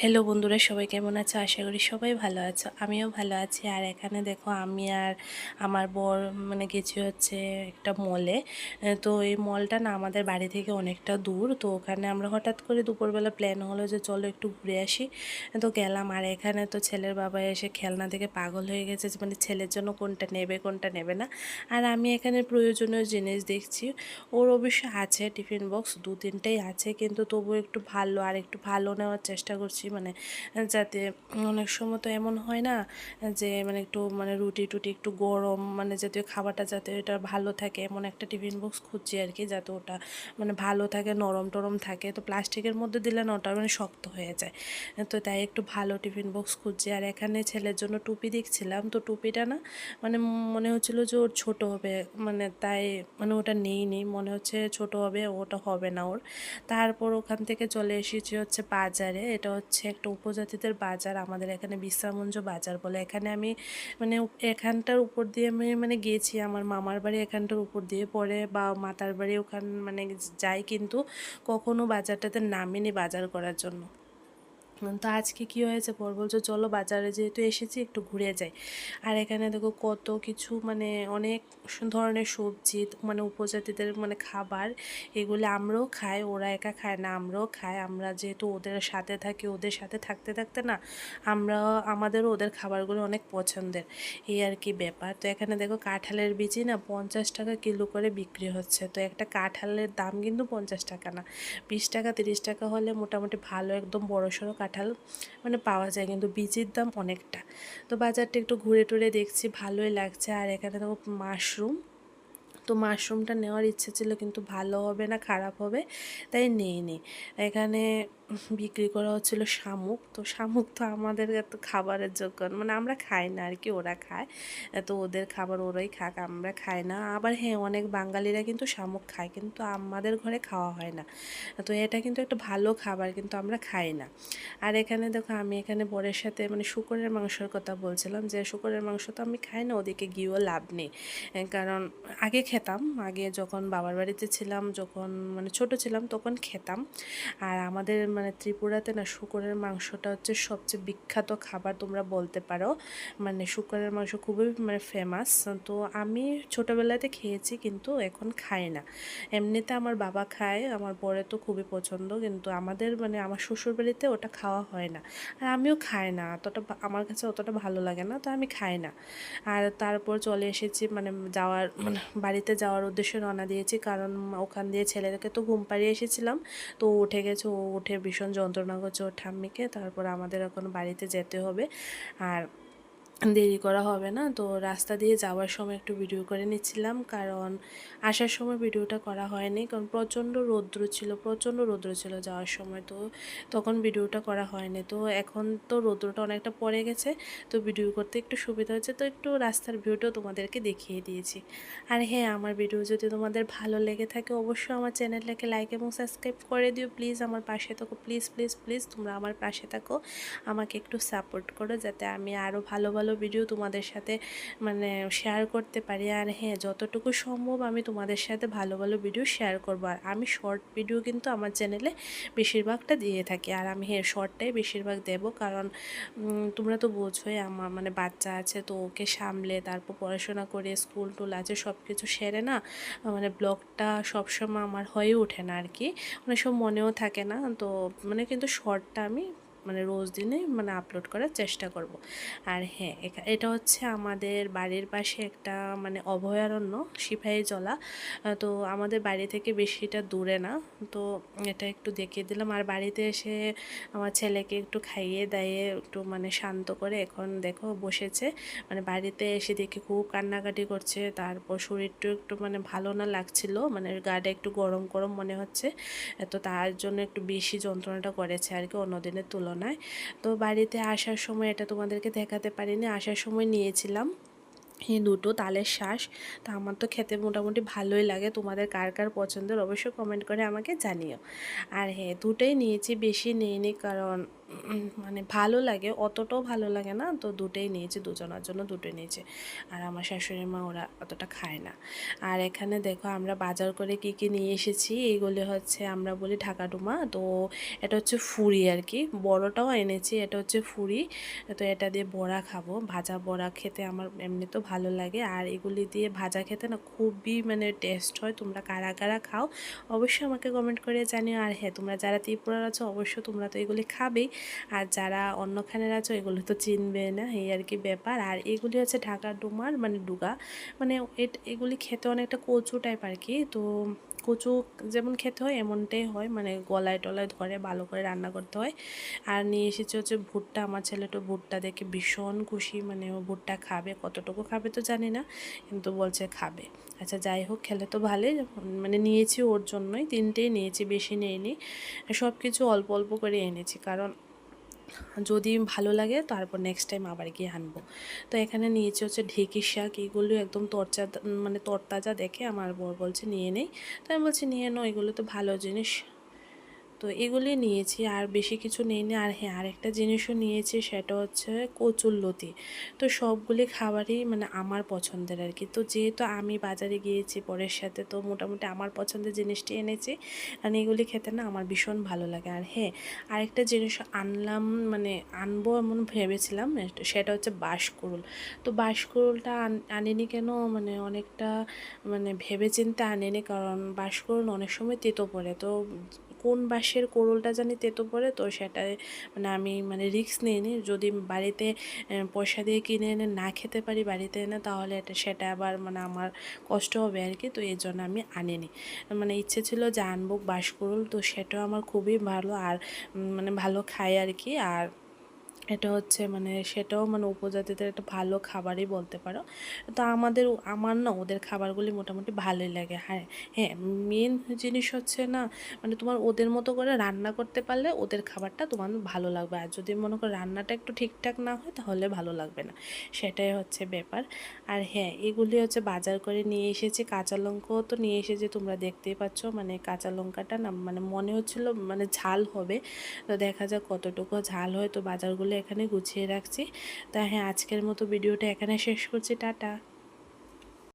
Hello বন্ধুরা, সবাই কেমন আছো? আশা করি সবাই ভালো আছো। আমিও ভালো আছি। আর এখানে দেখো, আমি আর আমার বর মানে গেছি হচ্ছে একটা মলে তো এই মলটা না আমাদের বাড়ি থেকে অনেকটা দূর। তো ওখানে আমরা হঠাৎ করে দুপুরবেলা প্ল্যান হলো যে চলো একটু ঘুরে আসি। তো গেলাম। আর এখানে তো ছেলের বাবা এসে খেলনা থেকে পাগল হয়ে গেছে মানে ছেলের জন্য কোনটা নেবে কোনটা নেবে না। আর আমি এখানে প্রয়োজনীয় জিনিস দেখছি। ওর অবশ্য আছে টিফিন বক্স, দু তিনটেই আছে। কিন্তু তবু একটু ভালো আর একটু ভালো নেওয়ার চেষ্টা করছি। মানে যাতে অনেক সময় তো এমন হয় না, যে মানে একটু মানে রুটি টুটি একটু গরম মানে যাতে খাবারটা যাতে এটা ভালো থাকে, এমন একটা টিফিন বক্স খুঁজছি আর কি, যাতে ওটা মানে ভালো থাকে, নরম টরম থাকে। তো প্লাস্টিকের মধ্যে দিলে না ওটা মানে শক্ত হয়ে যায়। তো তাই একটু ভালো টিফিন বক্স খুঁজছি। আর এখানে ছেলের জন্য টুপি দেখছিলাম, তো টুপিটা না মানে মনে হচ্ছিল যে ওর ছোট হবে মানে তাই মানে ওটা নেই নেই মনে হচ্ছে ছোট হবে, ওটা হবে না ওর। তারপর ওখান থেকে চলে এসেছি হচ্ছে বাজারে, এটা হচ্ছে একটা উপজাতিদের বাজার, আমাদের এখানে বিশ্রামঞ্জ বাজার বলে। এখানে আমি মানে এখানটার উপর দিয়ে আমি মানে গেছি, আমার মামার বাড়ি এখানটার উপর দিয়ে। পড়ে বা মাতার বাড়ি ওখান মানে যাই কিন্তু কখনো বাজারটাতে নামিনি বাজার করার জন্য। তো আজকে কি হয়েছে পর বলছো, চলো বাজারে যেহেতু এসেছি, একটু ঘুরে যাই। আর এখানে দেখো কত কিছু মানে অনেক ধরনের সবজি মানে উপজাতিদের মানে খাবার, এগুলো আমরাও খাই, ওরা একা খায় না, আমরাও খাই। আমরা যেহেতু ওদের সাথে থাকি, ওদের সাথে থাকতে থাকতে না, আমরা, আমাদেরও ওদের খাবারগুলো অনেক পছন্দের। এই আর কি ব্যাপার। তো এখানে দেখো কাঁঠালের বিচি না পঞ্চাশ টাকা কিলো করে বিক্রি হচ্ছে। তো একটা কাঁঠালের দাম কিন্তু পঞ্চাশ টাকা না। বিশ টাকা, তিরিশ টাকা হলে মোটামুটি ভালো, একদম বড়ো সড়ো কাঁঠাল মানে পাওয়া যায়, কিন্তু বীজের দাম অনেকটা। তো বাজারটা একটু ঘুরে টুরে দেখছি, ভালোই লাগছে। আর এখানে দেখো মাশরুম। তো মাশরুমটা নেওয়ার ইচ্ছে ছিল, কিন্তু ভালো হবে না, খারাপ হবে, তাই নেই নি এখানে বিক্রি করা হচ্ছিল শামুক। তো শামুক তো আমাদের এত খাবারের যোগ্য মানে আমরা খাই না আর কি, ওরা খায়। তো ওদের খাবার ওরাই খাক, আমরা খাই না। আবার হ্যাঁ অনেক বাঙালিরা কিন্তু শামুক খায়, কিন্তু আমাদের ঘরে খাওয়া হয় না। তো এটা কিন্তু একটা ভালো খাবার, কিন্তু আমরা খাই না। আর এখানে দেখো, আমি এখানে বরের সাথে মানে শুকরের মাংসের কথা বলছিলাম যে শুকরের মাংস তো আমি খাই না, ওদিকে গিয়েও লাভ নেই। কারণ আগে খেতাম, আগে যখন বাবার বাড়িতে ছিলাম, যখন মানে ছোট ছিলাম, তখন খেতাম। আর আমাদের মানে ত্রিপুরাতে না শুকরের মাংসটা হচ্ছে সবচেয়ে বিখ্যাত খাবার তোমরা বলতে পারো। মানে শুকরের মাংস খুবই মানে ফেমাস তো আমি ছোটোবেলাতে খেয়েছি কিন্তু এখন খাই না। এমনিতে আমার বাবা খায়, আমার বরে তো খুবই পছন্দ কিন্তু আমাদের মানে আমার শ্বশুরবাড়িতে ওটা খাওয়া হয় না। আর আমিও খাই না, অতটা আমার কাছে অতটা ভালো লাগে না, তো আমি খাই না। আর তারপর চলে এসেছি মানে যাওয়ার মানে বাড়িতে যাওয়ার উদ্দেশ্যে রওনা দিয়েছি, কারণ ওখান দিয়ে ছেলেদেরকে তো ঘুম পাড়িয়ে এসেছিলাম, তো উঠে গেছে, ও উঠে ভীষণ যন্ত্রণা করছে ওর ঠাম্মিকে। তারপর আমাদের এখন বাড়িতে যেতে হবে। আর দেরি করা হবে না। তো রাস্তা দিয়ে যাওয়ার সময় একটু ভিডিও করে নিচ্ছিলাম। কারণ আসার সময় ভিডিওটা করা হয়নি। কারণ প্রচণ্ড রৌদ্র ছিল, প্রচণ্ড রৌদ্র ছিল যাওয়ার সময়। তো তখন ভিডিওটা করা হয়নি। তো এখন তো রৌদ্রটা অনেকটা পড়ে গেছে। তো ভিডিও করতে একটু সুবিধা হচ্ছে তো একটু রাস্তার ভিউটাও তোমাদেরকে দেখিয়ে দিয়েছি। আর হ্যাঁ আমার ভিডিও যদি তোমাদের ভালো লেগে থাকে, অবশ্যই আমার চ্যানেলটাকে লাইক এবং সাবস্ক্রাইব করে দিও। প্লিজ আমার পাশে থাকো। প্লিজ প্লিজ প্লিজ তোমরা আমার পাশে থাকো। আমাকে একটু সাপোর্ট করো যাতে আমি আরও ভালো ভালো ভালো ভিডিও তোমাদের সাথে মানে শেয়ার করতে পারি। আর হ্যাঁ যতটুকু সম্ভব আমি তোমাদের সাথে ভালো ভালো ভিডিও শেয়ার করব। আর আমি শর্ট ভিডিও কিন্তু আমার চ্যানেলে বেশিরভাগটা দিয়ে থাকি। আর আমি হ্যাঁ শর্টটাই বেশিরভাগ দেব। কারণ তোমরা তো বোঝোই আমার মানে বাচ্চা আছে, তো ওকে সামলে, তারপর পড়াশোনা করে স্কুল টুল আছে সব কিছু সেরে না মানে ব্লগটা সবসময় আমার হয়ে ওঠে না আর কি অনেক সব মনেও থাকে না, তো মানে কিন্তু শর্টটা আমি মানে রোজ দিনে মানে আপলোড করার চেষ্টা করব। আর হ্যাঁ এটা হচ্ছে আমাদের বাড়ির পাশে একটা মানে অভয়ারণ্য, সিপাহী জলা। তো আমাদের বাড়ি থেকে বেশিটা দূরে না। তো এটা একটু দেখিয়ে দিলাম। আর বাড়িতে এসে আমার ছেলেকে একটু খাইয়ে দাইয়ে একটু মানে শান্ত করে এখন দেখো বসেছে। মানে বাড়িতে এসে দেখে খুব কান্নাকাটি করছে। তারপর শরীরটা একটু মানে ভালো না লাগছিল। মানে গাটা একটু গরম গরম মনে হচ্ছে। তো তার জন্য একটু বেশি যন্ত্রণাটা করেছে আর কি অন্যদিনের তুলনায়। তুলনায় তো বাড়িতে আসার সময় এটা তোমাদেরকে দেখাতে পারিনি, আসার সময় নিয়েছিলাম। এই দুটো তালের শ্বাস তো আমার তো খেতে মোটামুটি ভালোই লাগে। তোমাদের কার কার পছন্দের অবশ্যই কমেন্ট করে আমাকে জানিও। আর হ্যাঁ দুটোই নিয়েছি, বেশি নিইনি কারণ মানে ভালো লাগে, অতটাও ভালো লাগে না। তো দুটোই নিয়েছি, দুজনের জন্য দুটোই নিয়েছি। আর আমার শাশুড়ি মা ওরা অতটা খায় না। আর এখানে দেখো আমরা বাজার করে কি কি নিয়ে এসেছি এইগুলি হচ্ছে আমরা বলি ঢাকাডুমা। তো এটা হচ্ছে ফুরি আর কি, বড়টাও এনেছি, এটা হচ্ছে ফুরি। তো এটা দিয়ে বড়া খাব, ভাজা বড়া খেতে আমার এমনি তো ভালো লাগে। আর এগুলি দিয়ে ভাজা খেতে না খুবই মানে টেস্ট হয়, তোমরা কারা কারা খাও অবশ্যই আমাকে কমেন্ট করে জানিও। আর হ্যাঁ তোমরা যারা ত্রিপুরার আছো, অবশ্যই তোমরা তো এগুলি খাবেই। আর যারা অন্যখানের আছো, এগুলো তো চিনবে না, এই আর কি ব্যাপার। আর এগুলি হচ্ছে ঢাকা ডুমার মানে ডুগা। মানে এগুলি খেতে অনেকটা কচু টাইপ আর কি। তো কচু যেমন খেতে হয়, এমনটাই হয়। মানে গলায় টলায় ধরে, ভালো করে রান্না করতে হয়। আর নিয়ে এসেছে হচ্ছে ভুট্টা। আমার ছেলেটা ভুট্টা দেখে ভীষণ খুশি। মানে ও ভুট্টা খাবে, কতটুকু খাবে তো জানি না, কিন্তু বলছে খাবে। আচ্ছা যাই হোক, খেলে তো ভালোই। মানে নিয়েছি ওর জন্যই। তিনটেই নিয়েছি, বেশি নেইনি। সব কিছু অল্প অল্প করে এনেছি। কারণ যদি ভালো লাগে, তারপর নেক্সট টাইম আবার গিয়ে আনব। তো এখানে নিয়েছি হচ্ছে ঢেঁকির শাক, এগুলো একদম তরচা মানে তরতাজা দেখে আমার বর বলছে, নিয়ে নেই তো আমি বলছি, নিয়ে নো এগুলো তো ভালো জিনিস। তো এগুলি নিয়েছি, আর বেশি কিছু নেই নিইনি। আর হ্যাঁ আরেকটা জিনিসও নিয়েছি, সেটা হচ্ছে কচুরলতি তো সবগুলি খাবারই মানে আমার পছন্দের আর কি। তো যেহেতু আমি বাজারে গিয়েছি পরের সাথে, তো মোটামুটি আমার পছন্দের জিনিসটি এনেছি। আর এগুলি খেতে না আমার ভীষণ ভালো লাগে। আর হ্যাঁ আরেকটা জিনিস আনলাম মানে আনব এমন ভেবেছিলাম, সেটা হচ্ছে বাঁশকুড়ুল। তো বাঁশকুড়ুলটা আন- আনিনি কেন? মানে অনেকটা মানে ভেবে চিন্তে আনিনি, কারণ বাঁশকুড়ুল অনেক সময় তেতো পড়ে। তো কোন বাসের কোড়লটা জানি তেতো পড়ে, তো সেটা মানে আমি মানে রিক্স রিস্ক নিই যদি বাড়িতে পয়সা দিয়ে কিনে এনে না খেতে পারি বাড়িতে এনে, তাহলে এটা, সেটা আবার মানে আমার কষ্ট হবে আর কি তো এই জন্য আমি আনিনি। মানে ইচ্ছে ছিল যে আনব করল তো সেটাও আমার খুবই ভালো, আর মানে ভালো খাই আর কি আর এটা হচ্ছে মানে সেটাও মানে উপজাতিদের একটা ভালো খাবারই বলতে পারো। তো আমাদের, আমার না ওদের খাবারগুলি মোটামুটি ভালোই লাগে হ্যাঁ। হ্যাঁ মেন জিনিস হচ্ছে না মানে তোমার ওদের মতো করে রান্না করতে পারলে ওদের খাবারটা তোমার ভালো লাগবে। আর যদি মনে করো রান্নাটা একটু ঠিকঠাক না হয় তাহলে ভালো লাগবে না, সেটাই হচ্ছে ব্যাপার। আর হ্যাঁ এগুলি হচ্ছে বাজার করে নিয়ে এসেছি, কাঁচা লঙ্কাও তো নিয়ে এসেছি, তোমরা দেখতেই পাচ্ছ। মানে কাঁচা লঙ্কাটা না মানে মনে হচ্ছিল মানে ঝাল হবে, তো দেখা যাক কতটুকু ঝাল হয়। তো বাজারগুলো এখানে গুছিয়ে রাখছি। তা হ্যাঁ আজকের মতো ভিডিওটা এখানে শেষ করছি। টাটা।